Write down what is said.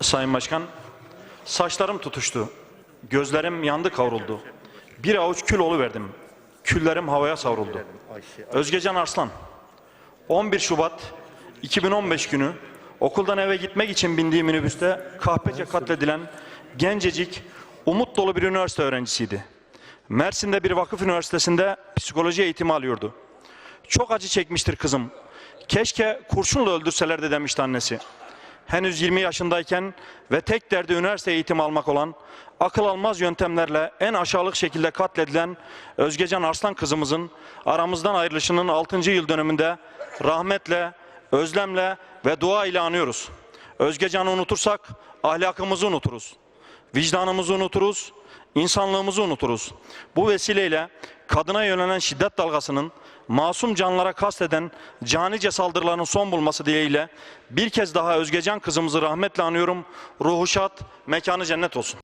Sayın Başkan, saçlarım tutuştu. Gözlerim yandı kavruldu. Bir avuç kül verdim. Küllerim havaya savruldu. Özgecan Arslan, 11 Şubat 2015 günü okuldan eve gitmek için bindiği minibüste kahpece katledilen gencecik, umut dolu bir üniversite öğrencisiydi. Mersin'de bir vakıf üniversitesinde psikoloji eğitimi alıyordu. Çok acı çekmiştir kızım. Keşke kurşunla öldürselerdi demişti annesi. Henüz 20 yaşındayken ve tek derdi üniversite eğitimi almak olan, akıl almaz yöntemlerle en aşağılık şekilde katledilen Özgecan Arslan kızımızın aramızdan ayrılışının 6. yıl dönümünde rahmetle, özlemle ve dua ile anıyoruz. Özgecan'ı unutursak ahlakımızı unuturuz. Vicdanımızı unuturuz, insanlığımızı unuturuz. Bu vesileyle kadına yönelen şiddet dalgasının masum canlara kasteden canice saldırıların son bulması dileğiyle bir kez daha Özgecan kızımızı rahmetle anıyorum. Ruhu şad, mekanı cennet olsun.